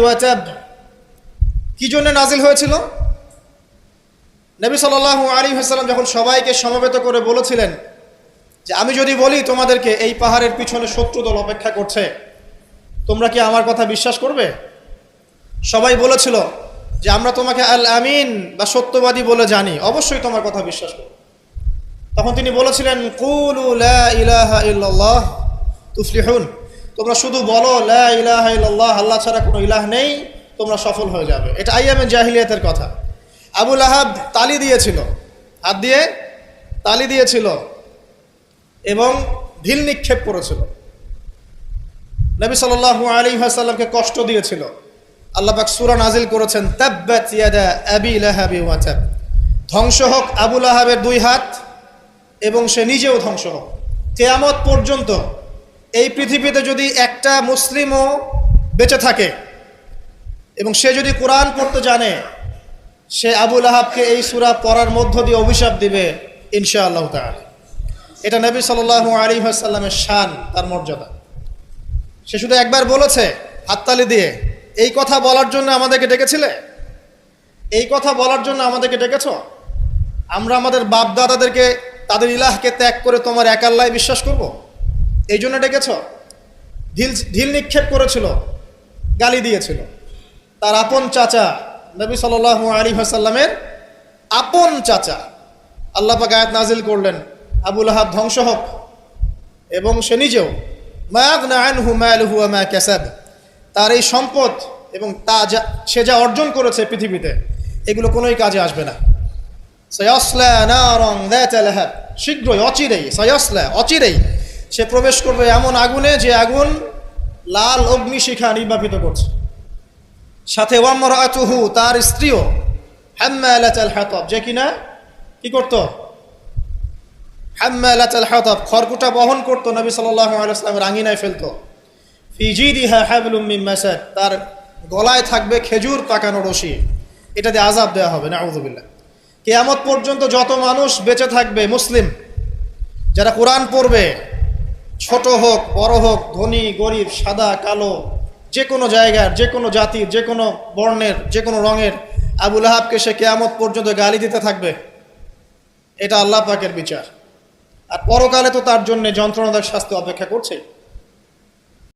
ওয়া কি জন্য নাজিল হয়েছিল? নবী সাল্লাল্লাহু আলাইহি ওয়াসাল্লাম যখন সবাইকে সমবেত করে বলেছিলেন যে, আমি যদি বলি তোমাদেরকে এই পাহাড়ের পিছনে শত্রু দল অপেক্ষা করছে, তোমরা কি আমার কথা বিশ্বাস করবে? সবাই বলেছিল যে, আমরা তোমাকে আল আমিন বা সত্যবাদী বলে জানি, অবশ্যই তোমার কথা বিশ্বাস করব। তখন তিনি বলেছিলেন, কুলু লা ইলাহা ইল্লাল্লাহ তুফলিহুন। তোমরা শুধু বলো ইলাহা ইল্লাল্লাহ আল্লাহ ছাড়া কোনো ইলাহ নেই, তোমরা সফল হয়ে যাবে। এটা আইয়ামে জাহিলিয়াতের কথা। আবুল আহাব তালি দিয়েছিল, হাত দিয়ে তালি দিয়েছিল এবং ঢিল নিক্ষেপ করেছিল। নবী সাল্লাল্লাহু আলাইহি ওয়াসাল্লামকে কষ্ট দিয়েছিল। আল্লাহ পাক সূরা নাজিল করেছেন ধ্বংস হোক আবুল আহাবের দুই হাত, এবং সে নিজেও ধ্বংস হোক। কেয়ামত পর্যন্ত এই পৃথিবীতে যদি একটা মুসলিমও বেঁচে থাকে এবং সে যদি কোরআন পড়তে জানে, সে আবুল আহাবকে এই সূরা পড়ার মধ্য দিয়ে অভিশাপ দিবে ইনশাআল্লাহ তাআলা। এটা নবী সাল্লাল্লাহু আলাইহি ওয়াসাল্লামের শান, তার মর্যাদা। সে শুধু একবার বলেছে, হাততালি দিয়ে, এই কথা বলার জন্য আমাদেরকে ডেকেছিলে? এই কথা বলার জন্য আমাদেরকে ডেকেছ? আমরা আমাদের বাপদাদাদেরকে, তাদের ইলাহকে ত্যাগ করে তোমার একাল্লায় বিশ্বাস করব? এই জন্য ডেকেছ? ঢিল ঢিল নিক্ষেপ করেছিল, গালি দিয়েছিল। তার আপন চাচা, নবী সাল আলী হাসাল্লামের আপন চাচা, আল্লাহ পাক নাজিল করলেন আবুল আহাব ধ্বংস হোক। এবং সে নিজেও তার এই সম্পদ এবং তা যা, সে যা অর্জন করেছে পৃথিবীতে, এগুলো কোনোই কাজে আসবে না। সয়সলা নারং দ্যাতালাহাব শীঘ্রই, অচিরেই, সয়সলা, অচিরেই সে প্রবেশ করবে এমন আগুনে যে আগুন লাল অগ্নিশিখা নির্বাপিত করছে। সাথে ওয়ামর আতুহু তার স্ত্রীও, হাম্মালাতাল হাতব। যে কিনা? কি করতো? হাম্মালাতাল হাতব, খড়কুটা বহন করতো নবী সাল্লাল্লাহু আলাইহি ওয়াসাল্লামের আঙিনায় ফেলতো। তার গলায় থাকবে খেজুর পাকানো রশি। এটা দিয়ে আজাব দেওয়া হবে, নাউযুবিল্লাহ। কিয়ামত পর্যন্ত যত মানুষ বেঁচে থাকবে মুসলিম, যারা কোরআন পড়বে ছোট হোক, বড় হোক, ধনী, গরিব, সাদা, কালো, যে কোনো জায়গার, যে কোনো জাতির, যে কোনো বর্ণের, যে কোনো রঙের আবুল আহাবকে সে কেয়ামত পর্যন্ত গালি দিতে থাকবে। এটা আল্লাহ পাকের বিচার। আর পরকালে তো তার জন্য যন্ত্রণাদায়ক শাস্তি অপেক্ষা করছে।